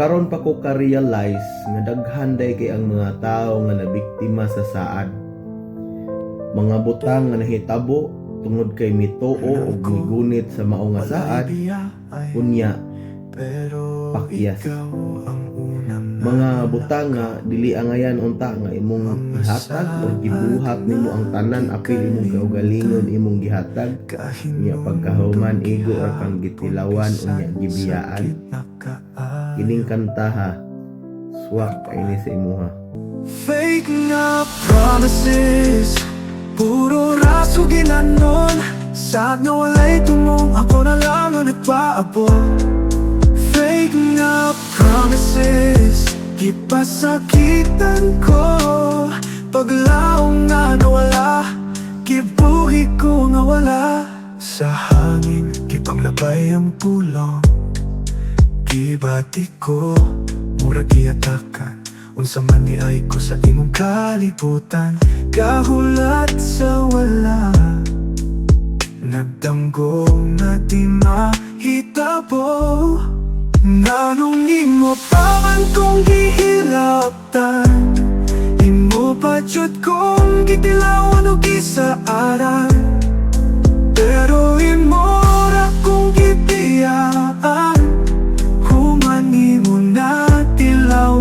karon pa ko ka-realize nga daghan day kay ang mga tao nga nabiktima sa saad. Mga butang nga nahitabo tungod kay mitoo ug migunit sa mao nga saad, kunya pero pakyas. mga butang nga dili angayan unta nga imong ihatag o gibuhat nimo ang tanan apil imong kaugalingon imong gihatag nya pagkahuman igo or kang gitilawan unya gibiyaan kining kanta ha? Swak kaini sa imuha Fake na promises Puro raso ginanon. Sad nga walay tumong Ako na lang ang nagpaabot. Fake na promises Gipasakitan ko. Paglaong nga nawala Gibuhi ko nga wala. Sa hangin Gipanglabay ang pulong Gibati ko Murag giatakan Unsa man ni ay ko sa imong kalibutan. Kahulat sa wala. Nagdanggo na di mahitabo. Nanong imo paman kong gihilaptan. Imo pa jud kong gitilawan o gisaaran flow